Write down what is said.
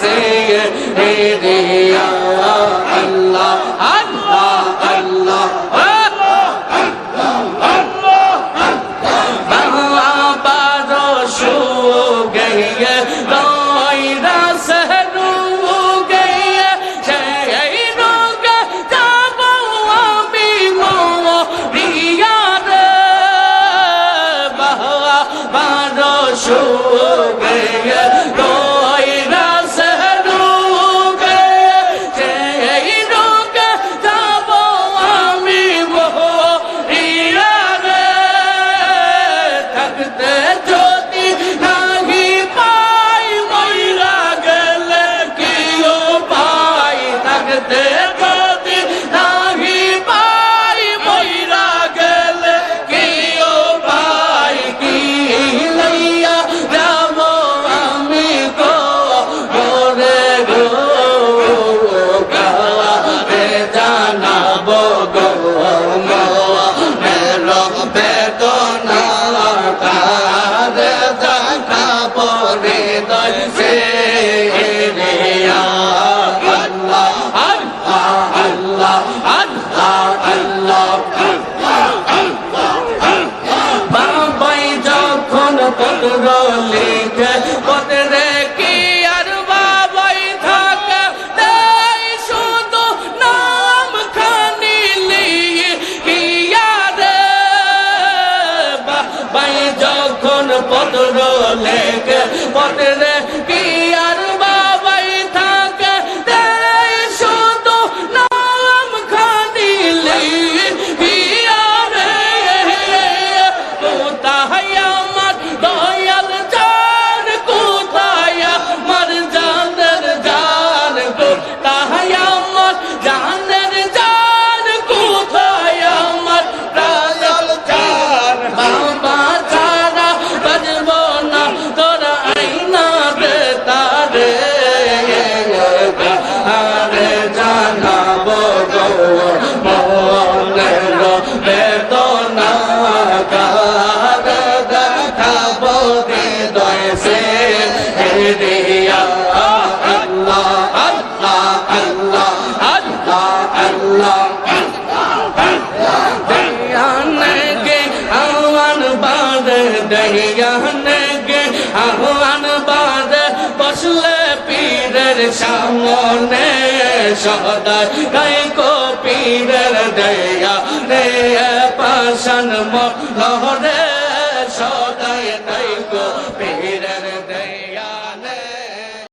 Say পত্র লেখ পত্রে দহিয়ানে গে আহ্বান বাদ বসলে পীরের সামনে সদায় গাই কো পীরের দয়া রে পাশান মহরে সদায় গাই কো পীরের